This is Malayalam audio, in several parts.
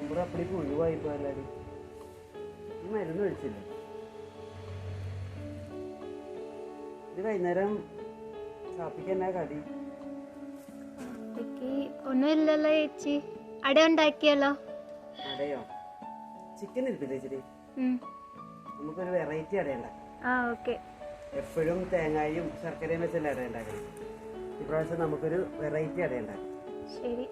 കുമ്പറ അപ്പടി പുഴുവായി പോയാലും എല്ലാരും ഈ മരുന്ന് കഴിച്ചില്ലേ ഇത് വൈകുന്നേരം കാപ്പിക്ക് എന്നാ കടി? ഒന്നുമില്ലല്ലോ ചേച്ചി. അട ഉണ്ടാക്കിയല്ലോ. അടയോ? ചിക്കൻ ഇരിപ്പില്ലേ ചേച്ചി. നമുക്കൊരു വെറൈറ്റി അടയുണ്ട ആ ഓക്കെ എപ്പോഴും തേങ്ങയും ശർക്കരയും വെച്ചല്ലേ അട ഇപ്രാവശ്യം നമുക്കൊരു വെറൈറ്റി അടയുണ്ടാക്കാം ശരി.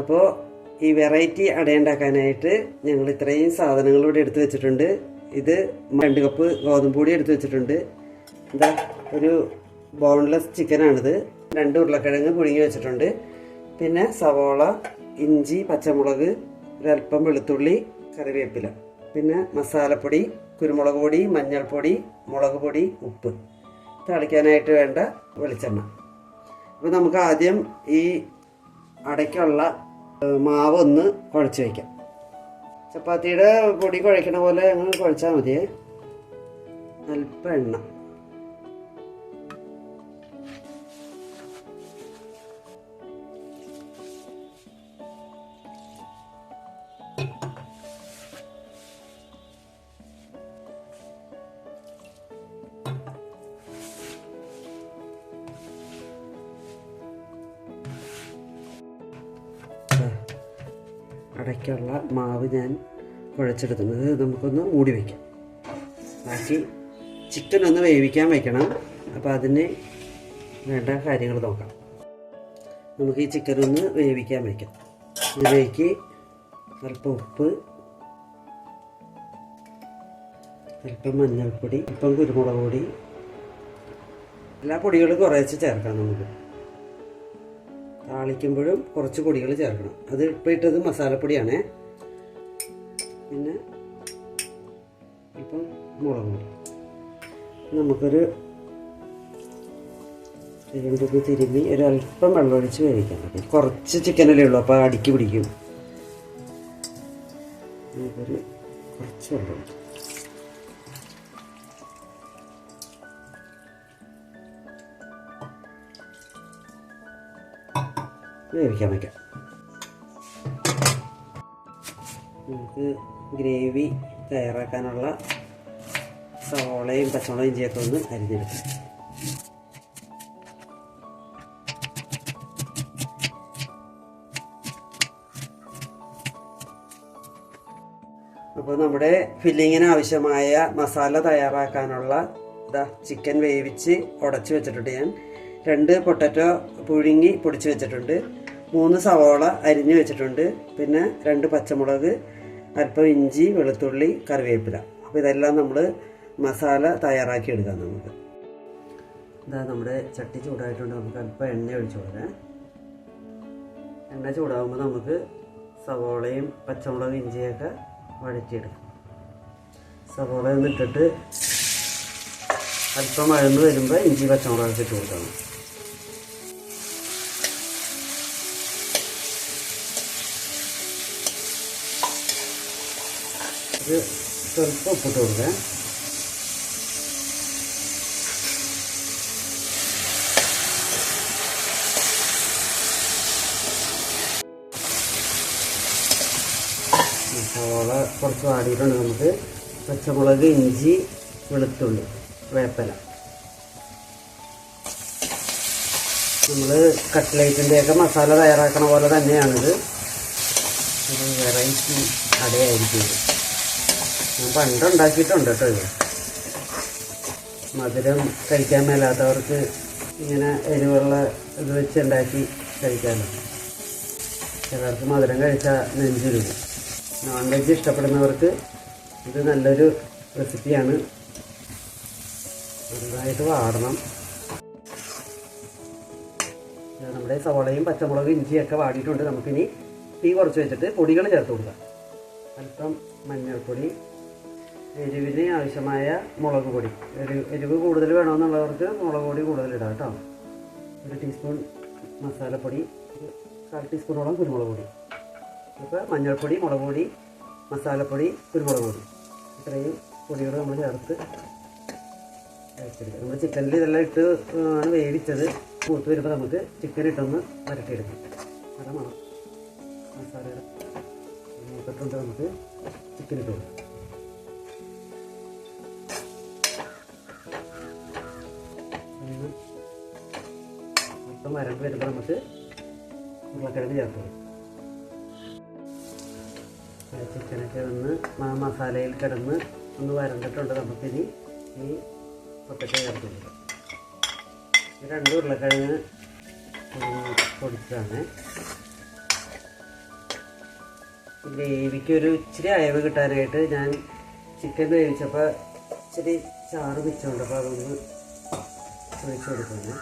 അപ്പോൾ ഈ വെറൈറ്റി അടയുണ്ടാക്കാനായിട്ട് ഞങ്ങൾ ഇത്രയും സാധനങ്ങൾ ഇവിടെ എടുത്തു വെച്ചിട്ടുണ്ട്. ഇത് രണ്ട് കപ്പ് ഗോതമ്പ് പൊടി എടുത്തു വെച്ചിട്ടുണ്ട്. എന്താ ഒരു ബോൺലെസ് ചിക്കനാണിത് രണ്ട് ഉരുളക്കിഴങ്ങ് പുഴുങ്ങി വെച്ചിട്ടുണ്ട്. പിന്നെ സവോള ഇഞ്ചി പച്ചമുളക് ഒരല്പം വെളുത്തുള്ളി കറിവേപ്പില. പിന്നെ മസാലപ്പൊടി കുരുമുളക് പൊടി മഞ്ഞൾപ്പൊടി മുളക് പൊടി ഉപ്പ്. തളിക്കാനായിട്ട് വേണ്ട വെളിച്ചെണ്ണ. അപ്പോൾ നമുക്ക് ആദ്യം ഈ അടയ്ക്കുള്ള മാവ് ഒന്ന് കുഴച്ച് വയ്ക്കാം. ചപ്പാത്തിയുടെ പൊടി കുഴക്കണ പോലെ ഞങ്ങൾ കുഴച്ചാൽ മതിയേ. അല്പം എണ്ണ. അടയ്ക്കുള്ള മാവ് ഞാൻ കുഴച്ചെടുക്കുന്നത് നമുക്കൊന്ന് മൂടി വയ്ക്കാം ബാക്കി ചിക്കൻ ഒന്ന് വേവിക്കാൻ വയ്ക്കണം അപ്പോൾ അതിന് വേണ്ട കാര്യങ്ങൾ നോക്കാം. നമുക്ക് ഈ ചിക്കൻ ഒന്ന് വേവിക്കാൻ വയ്ക്കാം ഇതിലേക്ക് അല്പം ഉപ്പ് അല്പം മഞ്ഞൾപ്പൊടി അല്പം കുരുമുളക് പൊടി. എല്ലാ പൊടികളും കുറേശ്ശെ ചേർക്കാം നമുക്ക്. താളിക്കുമ്പോഴും കുറച്ച് പൊടികൾ ചേർക്കണം. അത് ഇപ്പോൾ ഇട്ടത് മസാലപ്പൊടിയാണേ. പിന്നെ ഇപ്പം മുളക് പൊടി. നമുക്കൊരു തിരുമ്പി തിരുമ്പി ഒരു അല്പം വെള്ളമൊഴിച്ച് വേവിക്കാം. കുറച്ച് ചിക്കനല്ലേ ഉള്ളൂ അപ്പോൾ അടുക്കി പിടിക്കും. നമുക്കൊരു കുറച്ച് വെള്ളം വേവിക്കാൻ വയ്ക്കാം നമുക്ക് ഗ്രേവി തയ്യാറാക്കാനുള്ള സവോളയും പച്ചമുളകും ഇഞ്ചിയൊക്കെ ഒന്ന് അരിഞ്ഞെടുക്കാം. അപ്പോൾ നമ്മുടെ ഫില്ലിങ്ങിന് ആവശ്യമായ മസാല തയ്യാറാക്കാനുള്ള ഇതാ ചിക്കൻ വേവിച്ച് ഉടച്ചു വെച്ചിട്ടുണ്ട് ഞാൻ. രണ്ട് പൊട്ടറ്റോ പുഴുങ്ങി പൊടിച്ച് വെച്ചിട്ടുണ്ട്. മൂന്ന് സവോള അരിഞ്ഞു വെച്ചിട്ടുണ്ട്. പിന്നെ രണ്ട് പച്ചമുളക് അല്പം ഇഞ്ചി വെളുത്തുള്ളി കറിവേപ്പില. അപ്പോൾ ഇതെല്ലാം നമ്മൾ മസാല തയ്യാറാക്കി എടുക്കാം നമുക്ക്. ഇതാ നമ്മുടെ ചട്ടി ചൂടായിട്ടുണ്ട്. നമുക്ക് അല്പം എണ്ണ ഒഴിച്ചു കൊടുക്കാം. എണ്ണ ചൂടാകുമ്പോൾ നമുക്ക് സവോളയും പച്ചമുളകും ഇഞ്ചിയൊക്കെ വഴറ്റിയെടുക്കാം. സവോള ഇട്ടിട്ട് അല്പം അഴന്ന് വരുമ്പോൾ ഇഞ്ചി പച്ചമുളകൊക്കെ ഇട്ട് കൊടുക്കണം. ഇത് സ്വല്പം ഉപ്പിട്ട് കൊടുക്കാം സവോള കുറച്ച് വാടിയിട്ടുണ്ട് നമുക്ക്. പച്ചമുളക് ഇഞ്ചി വെളുത്തുള്ളി വേപ്പല. നമ്മൾ കട്ട്ലേറ്റിന്റെയൊക്കെ മസാല തയ്യാറാക്കണ പോലെ തന്നെയാണിത്. ഒരു വെറൈറ്റി അടയായിരിക്കും ഇത് ഞാൻ പണ്ട് ഉണ്ടാക്കിയിട്ടുണ്ട് കേട്ടോ ഇത്. മധുരം കഴിക്കാൻ മേലാത്തവർക്ക് ഇങ്ങനെ എരിവുള്ള ഇത് വെച്ച് ഉണ്ടാക്കി കഴിക്കാമല്ലോ ചിലർക്ക് മധുരം കഴിച്ചാൽ നെഞ്ചുരുക്കും നോൺ വെജ് ഇഷ്ടപ്പെടുന്നവർക്ക് ഇത് നല്ലൊരു റെസിപ്പിയാണ്. നന്നായിട്ട് വാടണം. നമ്മുടെ സവോളയും പച്ചമുളകും ഇഞ്ചിയൊക്കെ വാടിയിട്ടുണ്ട്. നമുക്കിനി തീ കുറച്ച് വെച്ചിട്ട് പൊടികൾ ചേർത്ത് കൊടുക്കാം. അല്പം മഞ്ഞൾപ്പൊടി എരിവിന് ആവശ്യമായ മുളക് പൊടി. എരിവ് എരിവ് കൂടുതൽ വേണമെന്നുള്ളവർക്ക് മുളക് പൊടി കൂടുതൽ ഇടാം കേട്ടോ. ഒരു ടീസ്പൂൺ മസാലപ്പൊടി കാൽ ടീസ്പൂണോളം കുരുമുളക് പൊടി. അപ്പോൾ മഞ്ഞൾപ്പൊടി മുളക് പൊടി മസാലപ്പൊടി കുരുമുളക് പൊടി. ഇത്രയും പൊടികൾ നമ്മൾ ചേർത്ത് അരച്ചെടുക്കുക നമ്മൾ ചിക്കനിൽ ഇതെല്ലാം ഇട്ട് ആണ് വേവിച്ചത്. മൂത്ത് വരുമ്പോൾ നമുക്ക് ചിക്കൻ ഇട്ടൊന്ന് വരട്ടിയെടുക്കാം. നല്ല മണം. മസാലയുടെ നമുക്ക് ചിക്കൻ ഇട്ട് കൊടുക്കാം. വരമ്പ് വരുമ്പോൾ നമുക്ക് ഉരുളക്കിഴങ്ങ് ആ ചിക്കനൊക്കെ ഒന്ന് മസാലയിൽ കിടന്ന് ഒന്ന് വരണ്ടിട്ടുണ്ട് നമുക്കിനി ഈ പൊട്ടക്ക ചേർത്ത് രണ്ട് ഉരുളക്കിഴങ്ങ് പൊടിച്ചതാണ്. ഗ്രേവിക്ക് ഒരു ഇച്ചിരി അയവ് കിട്ടാനായിട്ട് ഞാൻ ചിക്കൻ വേവിച്ചപ്പോൾ ഇച്ചിരി ചാറ് മിച്ചമുണ്ട് അപ്പോൾ അതൊന്ന് ഒഴിച്ചു കൊടുക്കുന്നു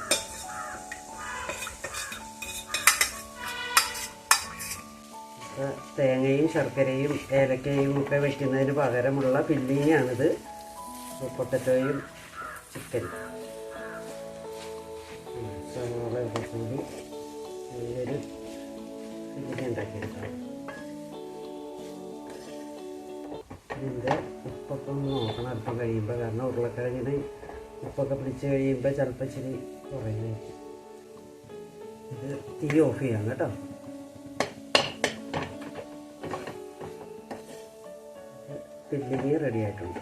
തേങ്ങയും ശർക്കരയും ഏലക്കയും ഒക്കെ വയ്ക്കുന്നതിന് പകരമുള്ള ഫില്ലിങ്ങാണിത് പൊട്ടറ്റോയും ചിക്കൻ. സവാളയൊക്കെ കൂടി നല്ലൊരു ഫില്ലിങ് ഉണ്ടാക്കിയെടുക്കാം. ഇതിന്റെ ഉപ്പൊക്കെ ഒന്ന് നോക്കണം അല്പം കഴിയുമ്പോൾ കാരണം ഉരുളക്കിഴങ്ങിന് ഉപ്പൊക്കെ പിടിച്ച് കഴിയുമ്പോൾ ചിലപ്പോൾ ഇച്ചിരി കുറയുന്നതായിരിക്കും. ഇത് തീ ഓഫ് ചെയ്യാം കേട്ടോ. ഫില്ലിങ് റെഡി ആയിട്ടുണ്ട്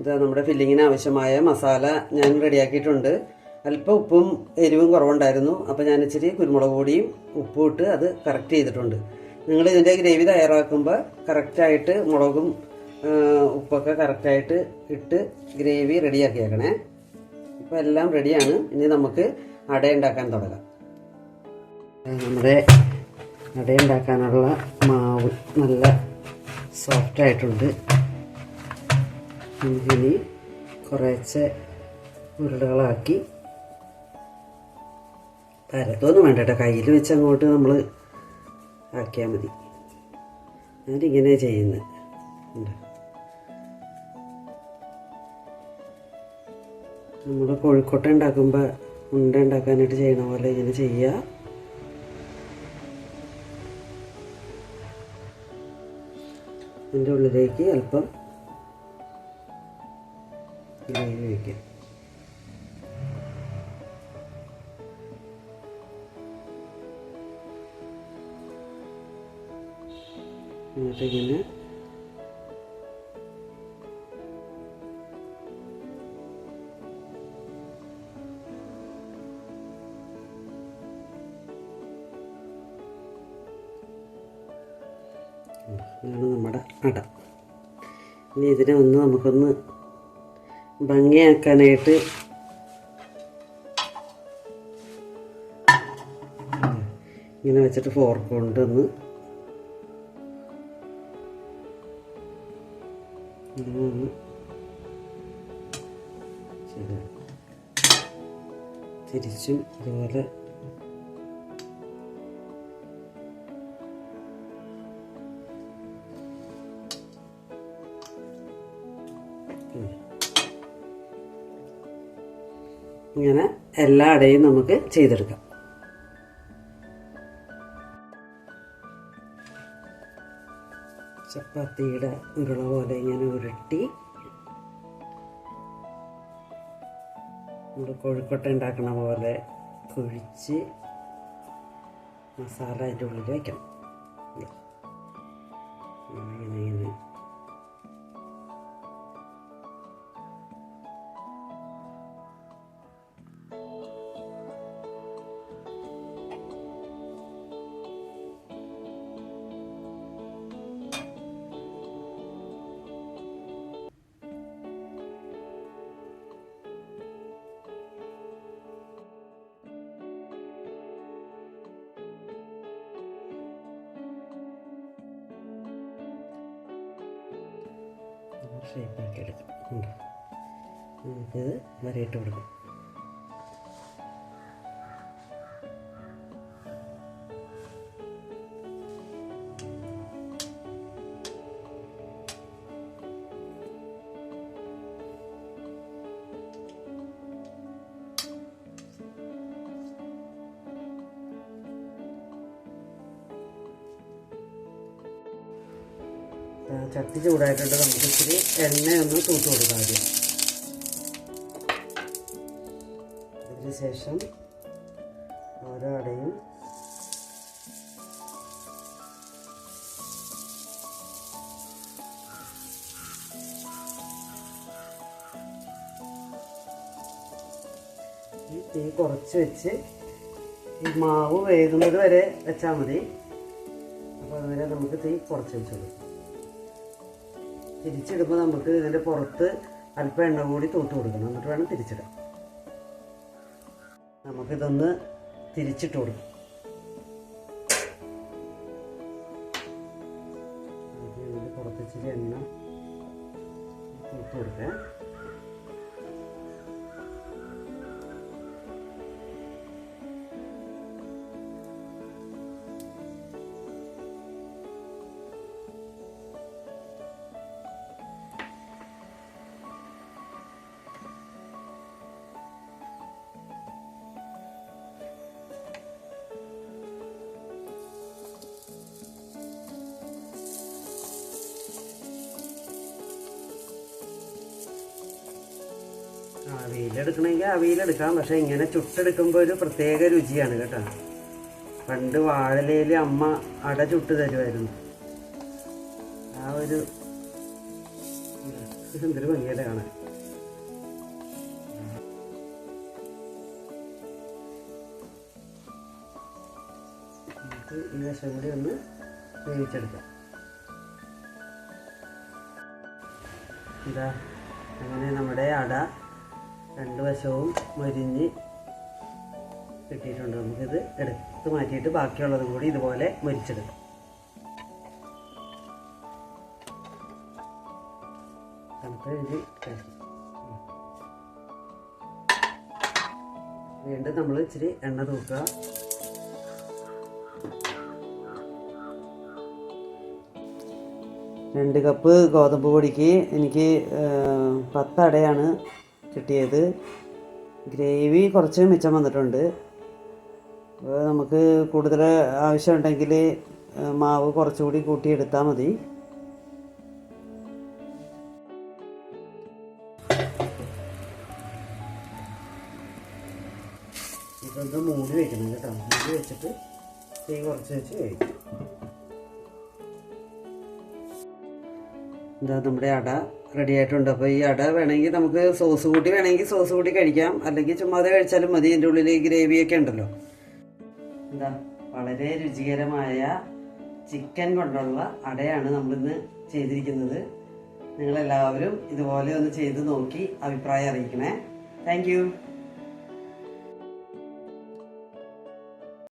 ഇതാ നമ്മുടെ ഫില്ലിങ്ങിന് ആവശ്യമായ മസാല ഞാൻ റെഡിയാക്കിയിട്ടുണ്ട്. അല്പം ഉപ്പും എരിവും കുറവുണ്ടായിരുന്നു. അപ്പോൾ ഞാൻ ഇച്ചിരി കുരുമുളക് പൊടിയും ഉപ്പും ഇട്ട് അത് കറക്റ്റ് ചെയ്തിട്ടുണ്ട്. നിങ്ങൾ ഇതിന്റെ ഗ്രേവി തയ്യാറാക്കുമ്പോൾ കറക്റ്റായിട്ട് മുളകും ഉപ്പൊക്കെ കറക്റ്റായിട്ട് ഇട്ട് ഗ്രേവി റെഡിയാക്കിയേക്കണേ. ഇപ്പോൾ എല്ലാം റെഡിയാണ്. ഇനി നമുക്ക് അട ഉണ്ടാക്കാൻ തുടങ്ങാം. നമ്മുടെ അട ഉണ്ടാക്കാനുള്ള മാവ് നല്ല സോഫ്റ്റ് ആയിട്ടുണ്ട്. ഇനി കുറേശ്ശെ ഉരുളകളാക്കി പരത്തൊന്നും വേണ്ട കേട്ടോ. കയ്യിൽ വെച്ച് അങ്ങോട്ട് നമ്മൾ ആക്കിയാൽ മതി. ഞാനിങ്ങനെ ചെയ്യുന്നത് നമ്മൾ കോഴിക്കോട്ട ഉണ്ടാക്കുമ്പോൾ ഉണ്ട ഉണ്ടാക്കാനായിട്ട് ചെയ്യണ പോലെ ഇങ്ങനെ ചെയ്യുക അതിന്റെ ഉള്ളിലേക്ക് അല്പം ഗ്രേവി വയ്ക്കാം എന്നിട്ടിങ്ങനെ ഇതാണ് നമ്മുടെ അട. ഇനി ഇതിനെ ഒന്ന് നമുക്കൊന്ന് ഭംഗിയാക്കാനായിട്ട് ഇങ്ങനെ വെച്ചിട്ട് ഫോർക്ക് ഇങ്ങനെ ഒന്ന് തിരിച്ചും ഇതുപോലെ ഇങ്ങനെ എല്ലാ അടയും നമുക്ക് ചെയ്തെടുക്കാം. ചപ്പാത്തിയുടെ ഉരുള പോലെ ഇങ്ങനെ ഉരുട്ടി നമ്മൾ കോഴിക്കോട്ട ഉണ്ടാക്കണ പോലെ കുഴിച്ച് മസാല അതിന്റെ ഉള്ളിൽ വയ്ക്കണം ഷേപ്പാക്കി എടുക്കാം ഉണ്ട്. നമുക്കിത് വരയിട്ട് കൊടുക്കാം. ചട്ടി ചൂടായിട്ടുണ്ട്. നമുക്ക് ഇച്ചിരി എണ്ണയൊന്ന് ഒന്ന് തൂത്ത് കൊടുക്കാം ആദ്യം. അതിനുശേഷം ഓരോ അടയും തീ കുറച്ച് വെച്ച് ഈ മാവ് വേകുന്നത് വരെ വെച്ചാൽ മതി. അപ്പോൾ അതുവരെ നമുക്ക് തീ കുറച്ച് വെച്ചു കൊടുക്കാം തിരിച്ചിടുമ്പോൾ നമുക്ക് ഇതിന്റെ പുറത്ത് അല്പം എണ്ണ കൂടി തൂത്ത് കൊടുക്കണം. എന്നിട്ട് വേണം തിരിച്ചിടാൻ. നമുക്കിതൊന്ന് തിരിച്ചിട്ട് കൊടുക്കാം. ആദ്യം ഇതിന്റെ പുറത്ത് ഇച്ചിരി എണ്ണ തൂത്ത് കൊടുക്കാം അവിയലെടുക്കണമെങ്കിൽ അവിയലെടുക്കാം പക്ഷെ ഇങ്ങനെ ചുട്ടെടുക്കുമ്പോൾ ഒരു പ്രത്യേക രുചിയാണ് കേട്ടോ. പണ്ട് വാഴലയിൽ അമ്മ അട ചുട്ട് തരുമായിരുന്നു. ആ ഒരു എന്തൊരു ഭംഗിയല്ലേ കാണാൻ. നമുക്ക് ഈ വശം കൂടി ഒന്ന് വേവിച്ചെടുക്കാം. ഇതാ അങ്ങനെ നമ്മുടെ അട രണ്ട് വശവും മൊരിഞ്ഞ് കിട്ടിയിട്ടുണ്ട്. നമുക്കിത് എടുത്ത് മാറ്റിയിട്ട് ബാക്കിയുള്ളതും കൂടി ഇതുപോലെ മൊരിച്ചെടുക്കും. വീണ്ടും നമ്മൾ ഇച്ചിരി എണ്ണ തൂക്കുക. രണ്ട് കപ്പ് ഗോതമ്പ് പൊടിക്ക് എനിക്ക് പത്ത് അടയാണ് കിട്ടിയത് ഗ്രേവി കുറച്ച് മിച്ചം വന്നിട്ടുണ്ട്. അപ്പോൾ നമുക്ക് കൂടുതൽ ആവശ്യമുണ്ടെങ്കിൽ മാവ് കുറച്ചുകൂടി കൂട്ടിയെടുത്താൽ മതി. ഇതൊന്ന് മൂടി വെക്കണം കേട്ടോ. മൂടി വെച്ചിട്ട് തീ കുറച്ച് വെച്ച് കഴിക്കും എന്താ നമ്മുടെ അട. റെഡി ആയിട്ടുണ്ട്. അപ്പോൾ ഈ അട വേണമെങ്കിൽ നമുക്ക് സോസ് കൂട്ടി വേണമെങ്കിൽ സോസ് കൂട്ടി കഴിക്കാം. അല്ലെങ്കിൽ ചുമ്മാതെ കഴിച്ചാലും മതി. ഇതിന്റെ ഉള്ളിൽ ഗ്രേവിയൊക്കെ ഉണ്ടല്ലോ. എന്താ? വളരെ രുചികരമായ ചിക്കൻ കൊണ്ടുള്ള അടയാണ് നമ്മളിന്ന് ചെയ്തിരിക്കുന്നത്. നിങ്ങളെല്ലാവരും ഇതുപോലെ ഒന്ന് ചെയ്ത് നോക്കി അഭിപ്രായം അറിയിക്കണേ. താങ്ക്